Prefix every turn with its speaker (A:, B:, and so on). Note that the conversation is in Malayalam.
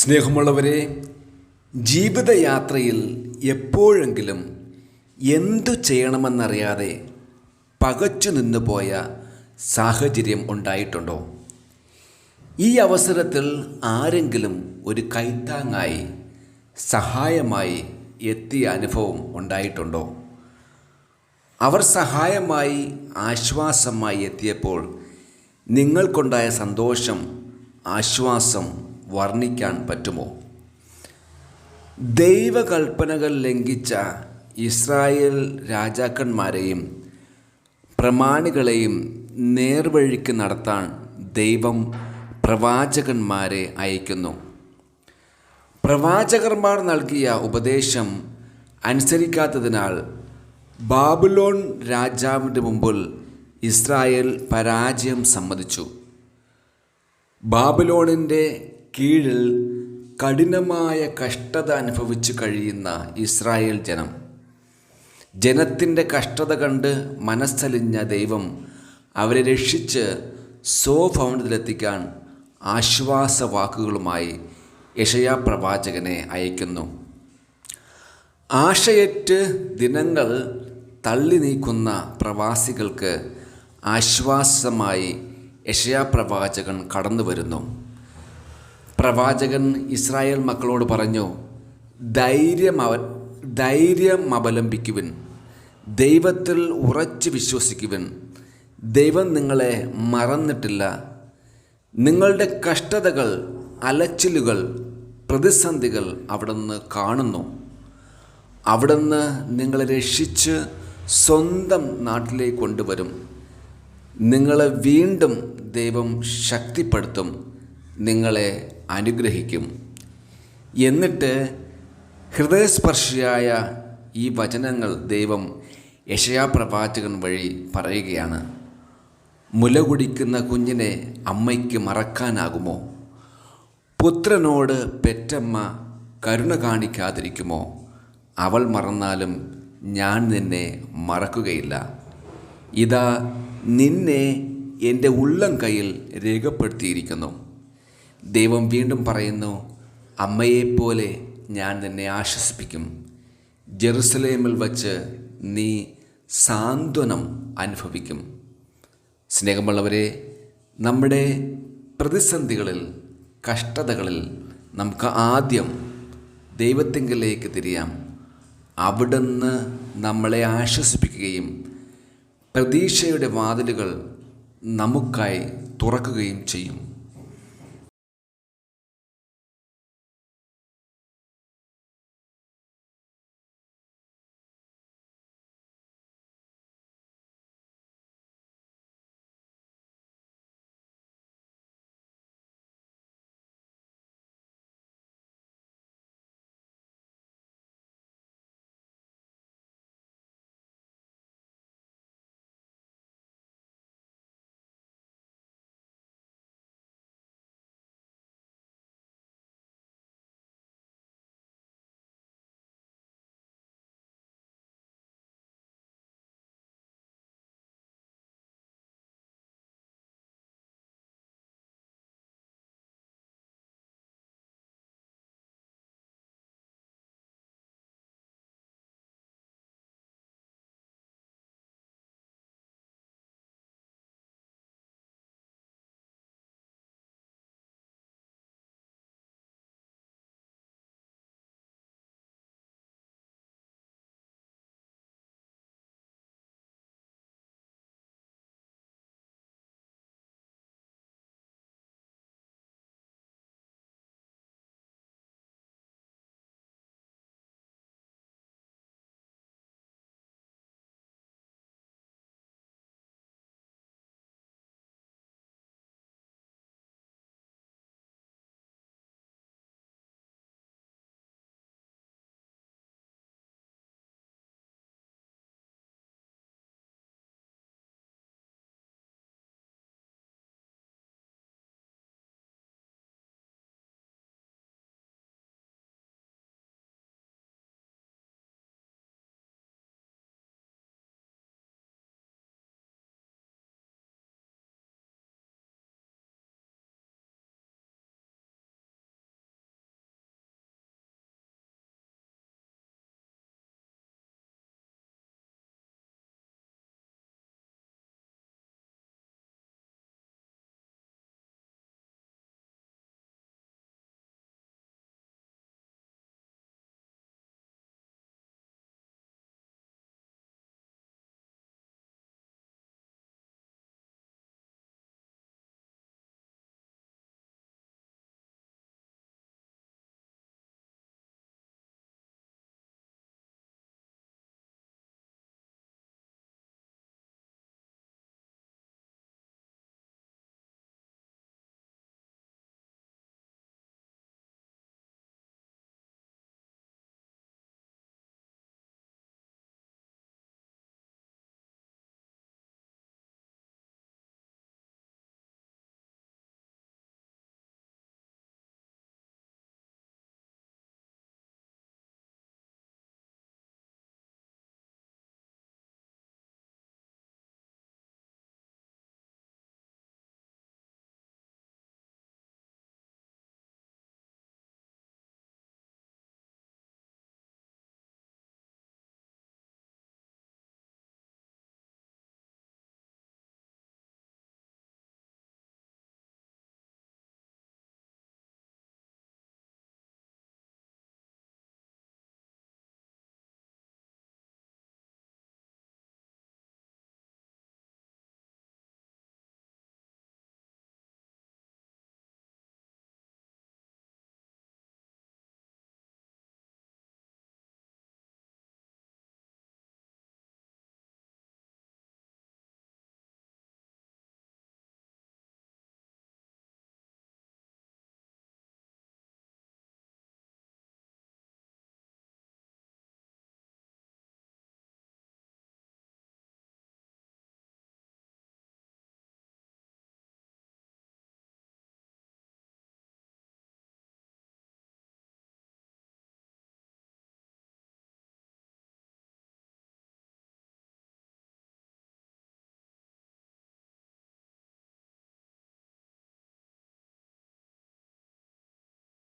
A: സ്നേഹമുള്ളവരെ ജീവിതയാത്രയിൽ എപ്പോഴെങ്കിലും എന്തു ചെയ്യണമെന്നറിയാതെ പകച്ചു നിന്നുപോയ സാഹചര്യം ഉണ്ടായിട്ടുണ്ടോ? ഈ അവസരത്തിൽ ആരെങ്കിലും ഒരു കൈത്താങ്ങായി സഹായമായി എത്തിയ അനുഭവം ഉണ്ടായിട്ടുണ്ടോ? അവർ സഹായമായി ആശ്വാസമായി എത്തിയപ്പോൾ നിങ്ങൾക്കുണ്ടായ സന്തോഷം ആശ്വാസം വർണിക്കാൻ പറ്റുമോ? ദൈവകൽപ്പനകൾ ലംഘിച്ച ഇസ്രായേൽ രാജാക്കന്മാരെയും പ്രമാണികളെയും നേർവഴിക്ക് നടത്താൻ ദൈവം പ്രവാചകന്മാരെ അയക്കുന്നു. പ്രവാചകന്മാർ നൽകിയ ഉപദേശം അനുസരിക്കാത്തതിനാൽ ബാബുലോൺ രാജാവിന്റെ മുമ്പിൽ ഇസ്രായേൽ പരാജയം സമ്മതിച്ചു. ബാബുലോണിന്റെ കീഴിൽ കഠിനമായ കഷ്ടത അനുഭവിച്ച് കഴിയുന്ന ഇസ്രായേൽ ജനം. ജനത്തിന്റെ കഷ്ടത കണ്ട് മനസ്സലിഞ്ഞ ദൈവം അവരെ രക്ഷിച്ച് സ്വഭവനത്തിലെത്തിക്കാൻ ആശ്വാസവാക്കുകളുമായി യഷയാ പ്രവാചകനെ അയക്കുന്നു. ആശയറ്റ് ദിനങ്ങൾ തള്ളി നീക്കുന്ന പ്രവാസികൾക്ക് ആശ്വാസമായി യഷയാ പ്രവാചകൻ കടന്നു വരുന്നു പ്രവാചകൻ ഇസ്രായേൽ മക്കളോട് പറഞ്ഞു ധൈര്യമവ ധൈര്യം അവലംബിക്കുവിൻ ദൈവത്തിൽ ഉറച്ചു വിശ്വസിക്കുവിൻ. ദൈവം നിങ്ങളെ മറന്നിട്ടില്ല. നിങ്ങളുടെ കഷ്ടതകൾ അലച്ചിലുകൾ പ്രതിസന്ധികൾ അവിടുന്ന് കാണുന്നു. അവിടുന്ന് നിങ്ങളെ രക്ഷിച്ച് സ്വന്തം നാട്ടിലേക്ക് കൊണ്ടുവരും. നിങ്ങളെ വീണ്ടും ദൈവം ശക്തിപ്പെടുത്തും. നിങ്ങളെ അനുഗ്രഹിക്കും. എന്നിട്ട് ഹൃദയസ്പർശിയായ ഈ വചനങ്ങൾ ദൈവം യശയാ പ്രവാചകൻ വഴി പറയുകയാണ്. മുല കുടിക്കുന്ന കുഞ്ഞിനെ അമ്മയ്ക്ക് മറക്കാനാകുമോ? പുത്രനോട് പെറ്റമ്മ കരുണ കാണിക്കാതിരിക്കുമോ? അവൾ മറന്നാലും ഞാൻ നിന്നെ മറക്കുകയില്ല. ഇതാ നിന്നെ എന്റെ ഉള്ളം കയ്യിൽ രേഖപ്പെടുത്തിയിരിക്കുന്നു. ദൈവം വീണ്ടും പറയുന്നു അമ്മയെപ്പോലെ ഞാൻ നിന്നെ ആശ്വസിപ്പിക്കും. ജെറുസലേമിൽ വച്ച് നീ സാന്ത്വനം അനുഭവിക്കും. സ്നേഹമുള്ളവരെ നമ്മുടെ പ്രതിസന്ധികളിൽ കഷ്ടതകളിൽ നമുക്ക് ആദ്യം ദൈവത്തിങ്കിലേക്ക് തിരിയാം. അവിടുന്ന് നമ്മളെ ആശ്വസിപ്പിക്കുകയും പ്രതീക്ഷയുടെ വാതിലുകൾ നമുക്കായി തുറക്കുകയും ചെയ്യും.